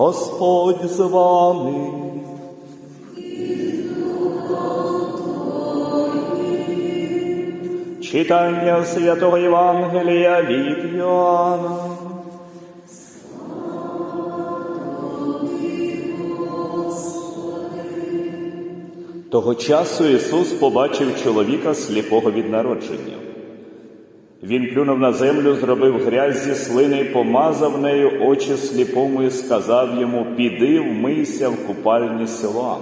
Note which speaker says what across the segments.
Speaker 1: Господь з вами. Читання святого Євангелія від Йоанна. Того часу Ісус побачив чоловіка сліпого від народження. Він плюнув на землю, зробив грязь зі слини, помазав нею очі сліпому і сказав йому: Піди, вмийся в купальні Силуам,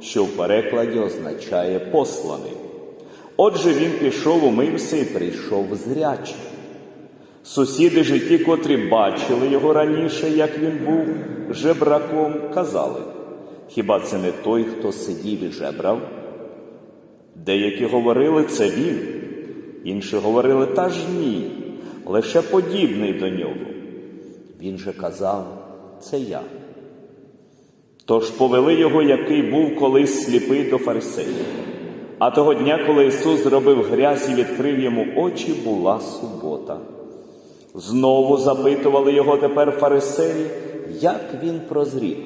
Speaker 1: що в перекладі означає посланий. Отже, він пішов, умився і прийшов зрячий. Сусіди ж ті, котрі бачили його раніше, як він був жебраком, казали: хіба це не той, хто сидів і жебрав? Деякі говорили, це він. Інші говорили, та ж ні, лише подібний до нього. Він же казав, це я. Тож повели його, який був колись сліпий до фарисеїв. А того дня, коли Ісус зробив грязь і відкрив йому очі, була субота. Знову запитували його тепер фарисеї, як він прозрів.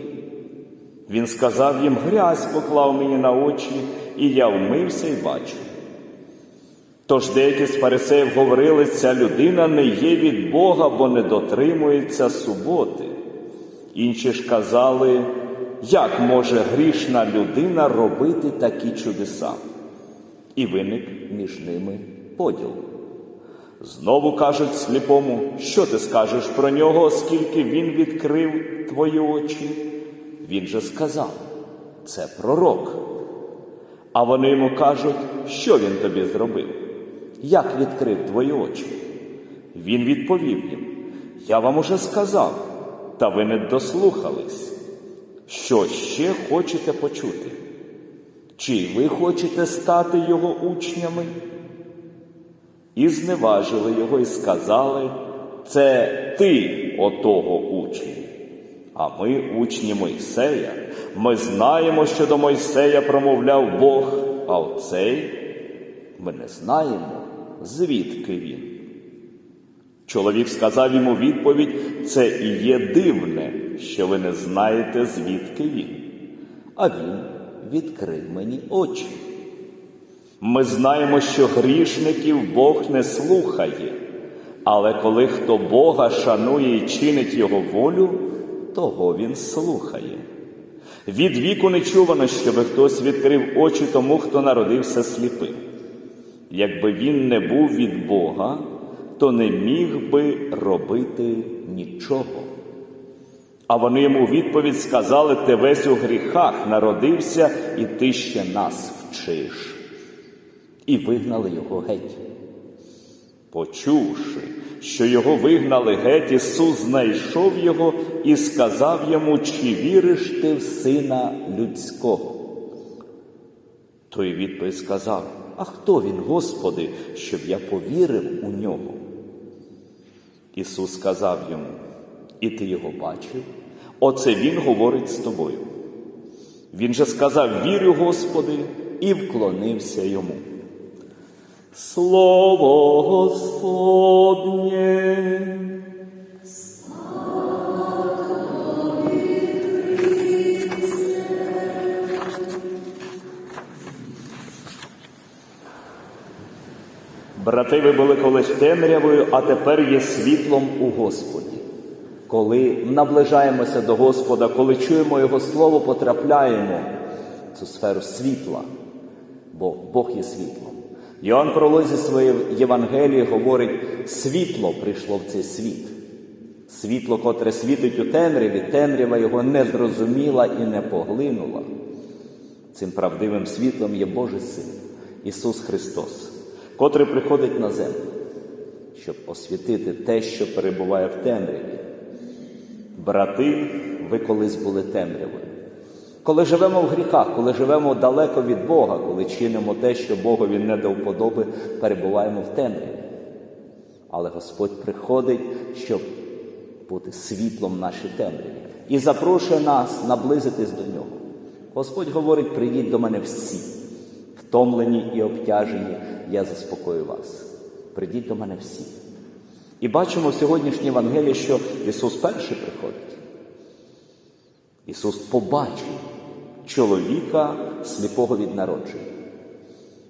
Speaker 1: Він сказав їм, грязь поклав мені на очі, і я вмився і бачу. Тож деякі з фарисеїв говорили, ця людина не є від Бога, бо не дотримується суботи. Інші ж казали, як може грішна людина робити такі чудеса? І виник між ними поділ. Знову кажуть сліпому, що ти скажеш про нього, оскільки він відкрив твої очі? Він же сказав, це пророк. А вони йому кажуть, що він тобі зробив? Як відкрив твої очі? Він відповів їм: Я вам уже сказав, та ви не дослухались. Що ще хочете почути? Чи ви хочете стати його учнями? І зневажили його і сказали, це ти отого учень. А ми учні Мойсея. Ми знаємо, що до Мойсея промовляв Бог, а оцей ми не знаємо, звідки він. Чоловік сказав йому відповідь: це і є дивне, що ви не знаєте, звідки він. А він відкрив мені очі. Ми знаємо, що грішників Бог не слухає, але коли хто Бога шанує і чинить Його волю, того він слухає. Від віку не чувано, щоби хтось відкрив очі тому, хто народився сліпим. Якби він не був від Бога, то не міг би робити нічого. А вони йому відповідь сказали: ти весь у гріхах народився, і ти ще нас вчиш. І вигнали його геть. Почувши, що його вигнали геть, Ісус знайшов його і сказав йому, чи віриш ти в Сина Людського? Той відповідь сказав, а хто він, Господи, щоб я повірив у нього? Ісус сказав йому, і ти його бачив? Оце Він говорить з тобою. Він же сказав, вірю, Господи, і вклонився йому. Слово Господнє. Брати, ви були колись темрявою, а тепер є світлом у Господі. Коли наближаємося до Господа, коли чуємо Його Слово, потрапляємо в цю сферу світла, бо Бог є світлом. Йоанн пролозі своє Євангелії говорить, світло прийшло в цей світ. Світло, котре світить у темряві, темрява його не зрозуміла і не поглинула. Цим правдивим світлом є Божий Син, Ісус Христос, котрий приходить на землю, щоб освітити те, що перебуває в темряві. Брати, ви колись були темрявою. Коли живемо в гріхах, коли живемо далеко від Бога, коли чинимо те, що Богові не до вподоби, перебуваємо в темряві. Але Господь приходить, щоб бути світлом нашій темряві і запрошує нас наблизитись до нього. Господь говорить: прийдіть до мене всі, втомлені і обтяжені, я заспокою вас. Прийдіть до мене всі. І бачимо в сьогоднішній Євангелії, що Ісус перший приходить.
Speaker 2: Ісус побачив чоловіка сліпого від народження.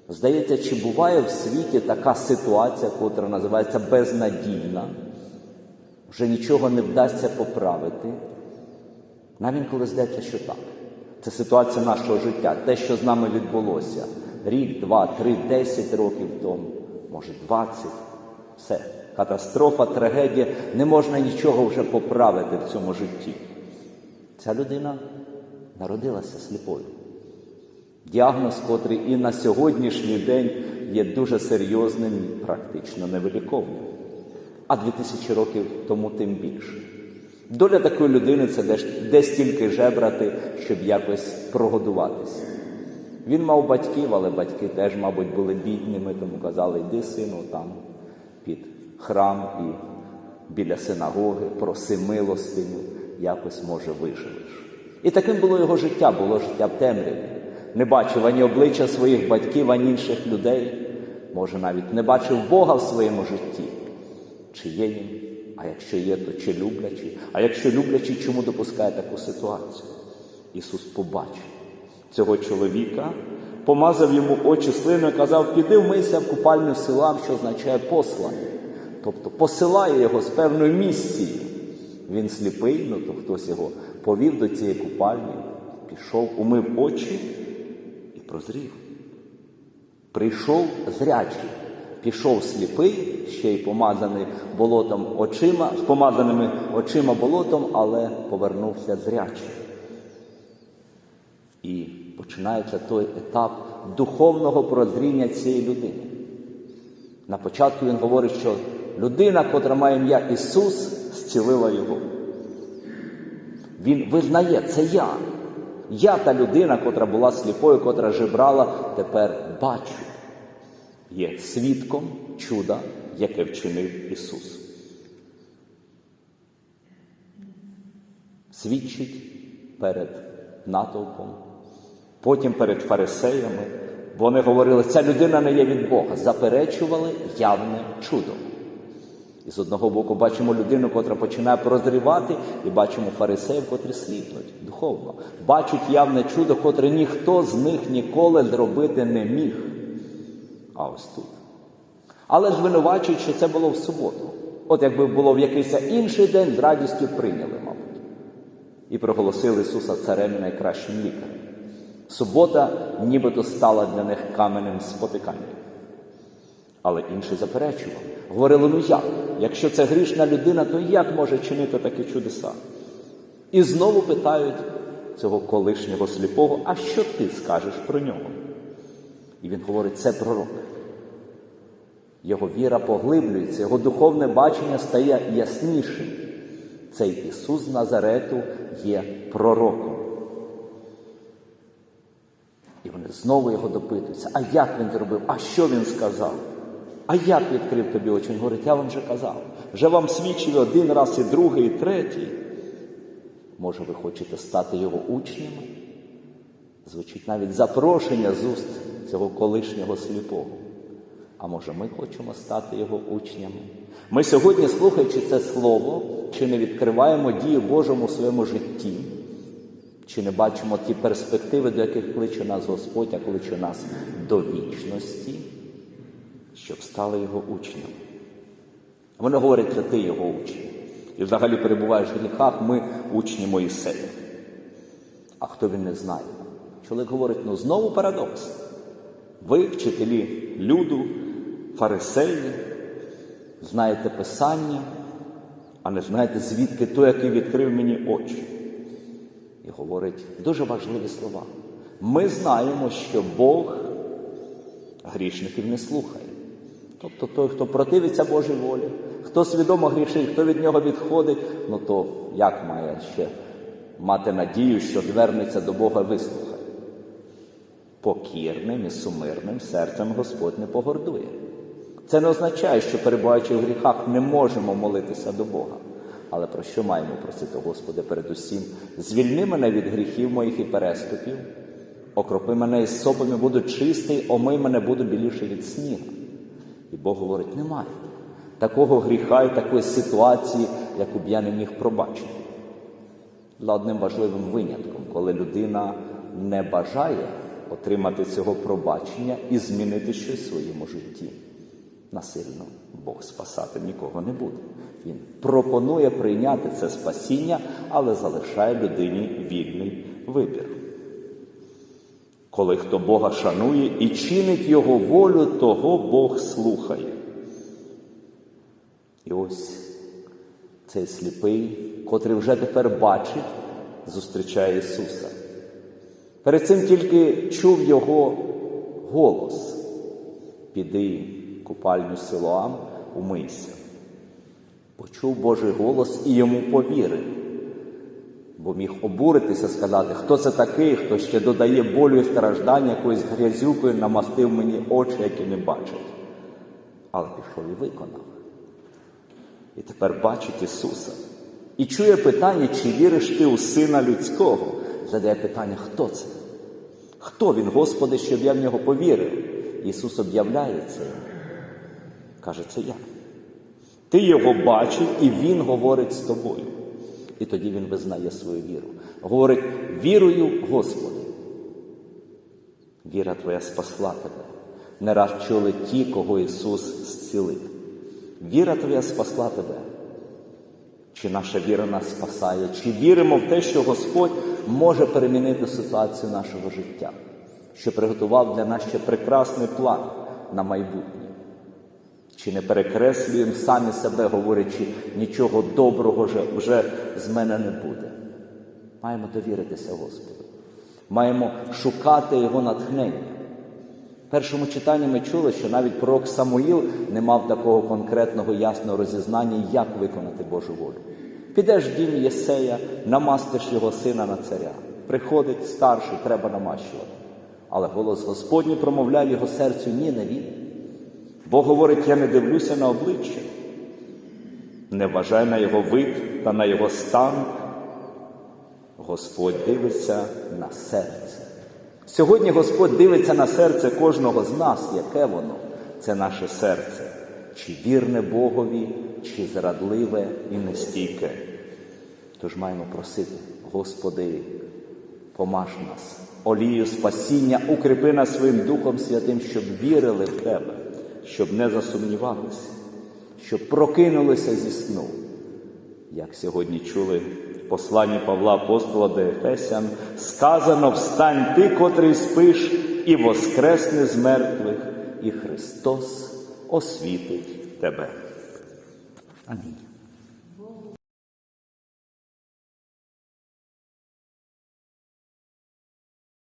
Speaker 2: Здається, чи буває в світі така ситуація, котра називається безнадійна, вже нічого не вдасться поправити. Нам інколи здається, що так. Це ситуація нашого життя, те, що з нами відбулося. Рік, два, три, десять років тому, може, двадцять. Все. Катастрофа, трагедія. Не можна нічого вже поправити в цьому житті. Ця людина народилася сліпою. Діагноз, котрий і на сьогоднішній день є дуже серйозним практично невиліковним. А 2000 років тому тим більше. Доля такої людини це десь, десь тільки жебрати, щоб якось прогодуватися. Він мав батьків, але батьки теж, мабуть, були бідними, тому казали, йди, сину, там під храм і біля синагоги, проси милостиню, якось, може, виживеш. І таким було його життя, було життя в темряві. Не бачив ані обличчя своїх батьків, ані інших людей. Може, навіть не бачив Бога в своєму житті. Чи є він? А якщо є, то чи люблячий? А якщо люблячий, чому допускає таку ситуацію? Ісус побачив цього чоловіка, помазав йому очі слиною казав, піди вмийся в купальню села, що означає послання. Тобто посилає його з певною місцією. Він сліпий, ну то хтось його повів до цієї купальні, пішов, умив очі і прозрів. Прийшов зрячий, пішов сліпий, ще й помазаний болотом очима, з помазаними очима болотом, але повернувся зрячий. І починається той етап духовного прозріння цієї людини. На початку він говорить, що людина, котра має ім'я Ісус, зцілила його. Він визнає, це я. Я та людина, котра була сліпою, котра жебрала, тепер бачу. Є свідком чуда, яке вчинив Ісус. Свідчить перед натовпом, потім перед фарисеями. Вони говорили, ця людина не є від Бога, заперечували явне чудо. І з одного боку бачимо людину, котра починає прозрівати, і бачимо фарисеїв, котрі сліпнуть духовно. Бачать явне чудо, котре ніхто з них ніколи зробити не міг. А ось тут. Але звинувачують, що це було в суботу. От якби було в якийсь інший день, з радістю прийняли, мабуть. І проголосили Ісуса царем найкращим лікарем. Субота нібито стала для них каменем спотикання. Але інші заперечували. Говорили, ну як? Якщо це грішна людина, то як може чинити такі чудеса? І знову питають цього колишнього сліпого, а що ти скажеш про нього? І він говорить, це пророк. Його віра поглиблюється, його духовне бачення стає яснішим. Цей Ісус Назарету є пророком. І вони знову його допитуються. А як він зробив? А що він сказав? А як відкрив тобі очі? Він говорить, я вам вже казав. Вже вам свідчив один раз, і другий, і третій. Може, ви хочете стати його учнями? Звучить навіть запрошення з уст цього колишнього сліпого. А може, ми хочемо стати його учнями? Ми сьогодні, слухаючи це слово, чи не відкриваємо дію Божому в своєму житті, чи не бачимо ті перспективи, до яких кличе нас Господь, а кличе нас до вічності, щоб стали його учнями. Вони говорять, що ти його учень. І взагалі перебуваєш в гріхах, ми учні Моїсея. А хто він не знає? Чоловік говорить, ну знову парадокс. Ви, вчителі люду, фарисеї, знаєте Писання, а не знаєте, звідки той, який відкрив мені очі. І говорить дуже важливі слова. Ми знаємо, що Бог грішників не слухає. Тобто той, хто противиться Божій волі, хто свідомо грішить, хто від нього відходить, ну то як має ще мати надію, що звернеться до Бога вислухає? Покірним і сумирним серцем Господь не погордує. Це не означає, що перебуваючи в гріхах, не можемо молитися до Бога. Але про що маємо просити, Господи, передусім? Звільни мене від гріхів моїх і переступів, окропи мене із сопами, буду чистий, омий мене, буду біліше від снігу. І Бог говорить, немає такого гріха і такої ситуації, яку б я не міг пробачити. за одним важливим винятком, коли людина не бажає отримати цього пробачення і змінити щось в своєму житті. Насильно Бог спасати нікого не буде. Він пропонує прийняти це спасіння, але залишає людині вільний вибір. Коли хто Бога шанує і чинить Його волю, того Бог слухає. І ось цей сліпий, котрий вже тепер бачить, зустрічає Ісуса. Перед цим тільки чув Його голос. Піди купальню Силоам, умийся. Почув Божий голос і йому повірив. Бо міг обуритися, сказати, хто це такий, хто ще додає болю і страждання, якоюсь грязюкою намастив мені очі, які не бачать. Але пішов і виконав. І тепер бачить Ісуса. І чує питання, чи віриш ти у Сина Людського? Задає питання, хто це? Хто він, Господи, щоб я в нього повірив? Ісус об'являє це. Каже, це я. Ти його бачив, і Він говорить з тобою. І тоді він визнає свою віру. Говорить: вірую, Господи. Віра твоя спасла тебе. Не раз чули ті, кого Ісус зцілив. Віра твоя спасла тебе. Чи наша віра нас спасає, чи віримо в те, що Господь може перемінити ситуацію нашого життя, що приготував для нас ще прекрасний план на майбутнє. Чи не перекреслюємо самі себе, говорячи, нічого доброго вже, з мене не буде. Маємо довіритися Господу. Маємо шукати Його натхнення. В першому читанні ми чули, що навіть пророк Самуїл не мав такого конкретного ясного розізнання, як виконати Божу волю. Підеш в дім Єсея, намастиш його сина на царя. Приходить старший, треба намащувати. Але голос Господній промовляв його серцю ні, не він. Бог говорить, я не дивлюся на обличчя, не вважай на його вид та на його стан. Господь дивиться на серце. Сьогодні Господь дивиться на серце кожного з нас, яке воно, це наше серце, чи вірне Богові, чи зрадливе і нестійке. Тож маємо просити, Господи, помаж нас, олію спасіння, укріпи нас своїм Духом Святим, щоб вірили в Тебе, щоб не засумнівалися, щоб прокинулися зі сну. Як сьогодні чули в посланні Павла Апостола до Ефесян, сказано встань ти, котрий спиш, і воскресне з мертвих, і Христос освітить тебе. Амінь.